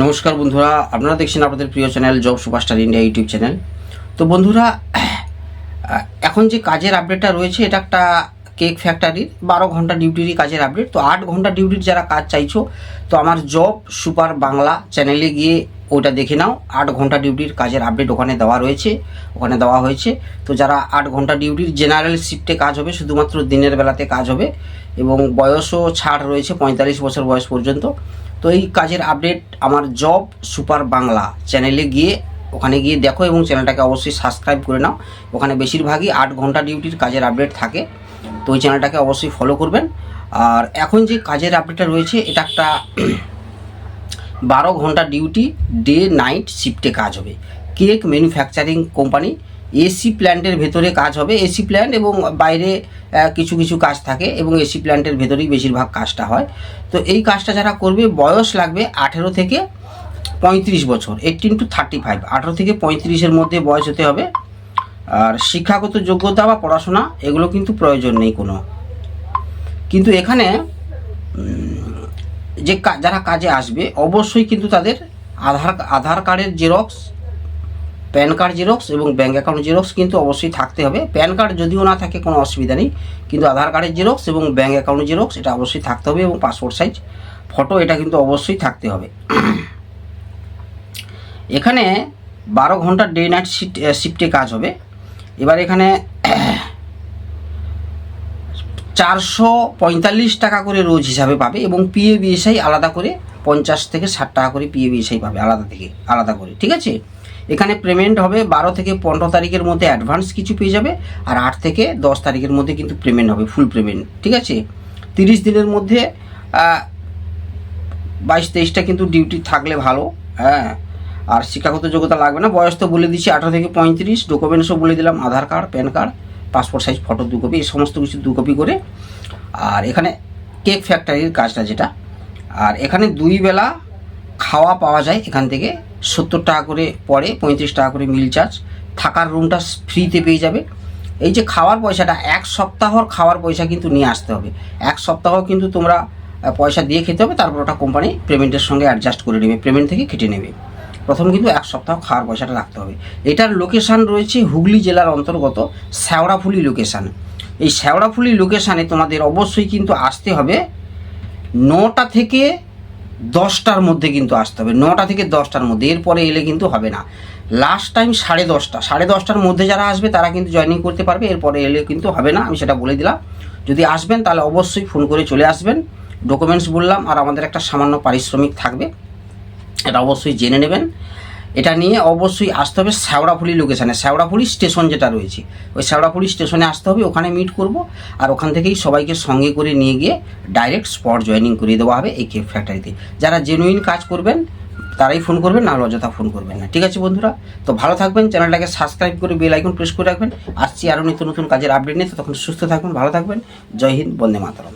নমস্কার বন্ধুরা, আপনারা দেখছেন আপনাদের প্রিয় channel job superstar India YouTube channel. তো বন্ধুরা, এখন যে কাজের আপডেটটা রয়েছে, এটা একটা কেক ফ্যাক্টরির বারো ঘণ্টা ডিউটিরই কাজের আপডেট তো আট ঘণ্টা ডিউটির যারা কাজ চাইছো, তো আমার জব সুপার বাংলা চ্যানেলে গিয়ে ওটা দেখে নাও। আট ঘণ্টা ডিউটির কাজের আপডেট ওখানে দেওয়া রয়েছে, ওখানে দেওয়া হয়েছে। তো যারা আট ঘণ্টা ডিউটির জেনারেল শিফটে কাজ হবে, শুধুমাত্র দিনের বেলাতে কাজ হবে, এবং বয়সও ছাড় রয়েছে পঁয়তাল্লিশ বছর বয়স পর্যন্ত। তো এই কাজের আপডেট আমার জব সুপার বাংলা চ্যানেলে গিয়ে ওখানে গিয়ে দেখো এবং চ্যানেলটাকে অবশ্যই সাবস্ক্রাইব করে নাও। ওখানে বেশিরভাগই আট ঘণ্টা ডিউটির কাজের আপডেট থাকে। তো ওই চ্যানেলটাকে অবশ্যই ফলো করবেন। আর এখন যে কাজের আপডেটটা রয়েছে, এটা একটা বারো ঘণ্টা ডিউটি ডে নাইট শিফটে কাজ হবে। কেক ম্যানুফ্যাকচারিং কোম্পানি এসি প্ল্যান্টের ভেতরে কাজ হবে। এসি প্ল্যান্ট এবং বাইরে কিছু কিছু কাজ থাকে এবং এসি প্ল্যান্টের ভেতরেই বেশিরভাগ কাজটা হয়। তো এই কাজটা যারা করবে, বয়স লাগবে আঠেরো থেকে পঁয়ত্রিশ বছর এইটিন টু থার্টি ফাইভ আঠেরো থেকে পঁয়ত্রিশের মধ্যে বয়স হতে হবে। আর শিক্ষাগত যোগ্যতা বা পড়াশোনা, এগুলো কিন্তু প্রয়োজন নেই কোনো। কিন্তু এখানে যে যারা কাজে আসবে, অবশ্যই কিন্তু তাদের আধার আধার কার্ডের জেরক্স প্যান কার্ড জেরক্স এবং ব্যাঙ্ক অ্যাকাউন্ট জেরক্স কিন্তু অবশ্যই থাকতে হবে। প্যান কার্ড যদিও না থাকে, কোনো অসুবিধা নেই। কিন্তু আধার কার্ডের জেরক্স এবং ব্যাঙ্ক অ্যাকাউন্ট জেরক্স, এটা অবশ্যই থাকতে হবে এবং পাসপোর্ট সাইজ, ফটো, এটা কিন্তু অবশ্যই থাকতে হবে। এখানে বারো ঘণ্টা ডে নাইট শিফট শিফটে কাজ হবে। এবার এখানে চারশো পঁয়তাল্লিশ টাকা করে রোজ হিসাবে পাবে এবং পিএ বিএসআই আলাদা করে পঞ্চাশ থেকে ষাট টাকা করে পিএ বিএসআই পাবে, আলাদা থেকে, আলাদা করে, ঠিক আছে? এখানে পেমেন্ট হবে বারো থেকে পনেরো তারিখের মধ্যে অ্যাডভান্স কিছু পেয়ে যাবে আর আট থেকে দশ তারিখের মধ্যে কিন্তু পেমেন্ট হবে ফুল পেমেন্ট ঠিক আছে? তিরিশ দিনের মধ্যে বাইশ তেইশটা কিন্তু ডিউটি থাকলে ভালো হ্যাঁ? আর শিক্ষাগত যোগ্যতা লাগবে না, বয়স তো বলে দিচ্ছি আঠারো থেকে পঁয়ত্রিশ ডকুমেন্টসও বলে দিলাম, Aadhaar card PAN card passport size photo দু কপি এই সমস্ত কিছু দু কপি করে। আর এখানে কেক ফ্যাক্টরির কাজটা যেটা, আর এখানে দুই বেলা খাওয়া পাওয়া যায় এখান থেকে। সত্তর টাকা করে পড়ে, পঁয়ত্রিশ টাকা করে মিল চার্জ থাকার রুমটা ফ্রিতে পেয়ে যাবে। এই যে খাওয়ার পয়সাটা, এক সপ্তাহর খাওয়ার পয়সা কিন্তু নিয়ে আসতে হবে। এক সপ্তাহ কিন্তু তোমরা পয়সা দিয়ে খেতে হবে, তারপর ওটা কোম্পানি পেমেন্টের সঙ্গে অ্যাডজাস্ট করে নেবে পেমেন্ট থেকে কেটে নেবে। প্রথম কিন্তু এক সপ্তাহ খাওয়ার পয়সাটা রাখতে হবে। এটার লোকেশান রয়েছে হুগলি জেলার অন্তর্গত শ্যাওড়াফুলি লোকেশান এই শ্যাওড়াফুলি লোকেশানে তোমাদের অবশ্যই কিন্তু আসতে হবে নটা থেকে দশটার মধ্যে কিন্তু আসতে হবে, নটা থেকে দশটার মধ্যে, এরপরে এলে কিন্তু হবে না। লাস্ট টাইম সাড়ে দশটা, সাড়ে দশটার মধ্যে যারা আসবে তারা কিন্তু জয়নিং করতে পারবে, এরপরে এলে কিন্তু হবে না, আমি সেটা বলে দিলাম। যদি আসবেন তাহলে অবশ্যই ফোন করে চলে আসবেন। ডকুমেন্টস বললাম, আর আমাদের একটা সামান্য পারিশ্রমিক থাকবে, এটা অবশ্যই জেনে নেবেন। এটা নিয়ে অবশ্যই আসতে হবে শ্যাওড়াফুলি লোকেশানে শ্যাওড়াফুলি স্টেশন যেটা রয়েছে, ওই শ্যাওড়াফুলি স্টেশনে আসতে হবে, ওখানে মিট করব আর ওখান থেকেই সবাইকে সঙ্গে করে নিয়ে গিয়ে ডাইরেক্ট স্পট জয়েনিং করিয়ে দেওয়া হবে এই কেক ফ্যাক্টরিতে যারা জেনুইন কাজ করবেন, তারাই ফোন করবেন, না অযথা ফোন করবেন না। ঠিক আছে বন্ধুরা, তো ভালো থাকবেন চ্যানেলটাকে সাবস্ক্রাইব করে বেল আইকন প্রেস করে রাখবেন। আসছি আরও নিত্য নতুন কাজের আপডেট নিয়ে তখন সুস্থ থাকবেন ভালো থাকবেন। জয় হিন্দ, বন্দে মাতরম।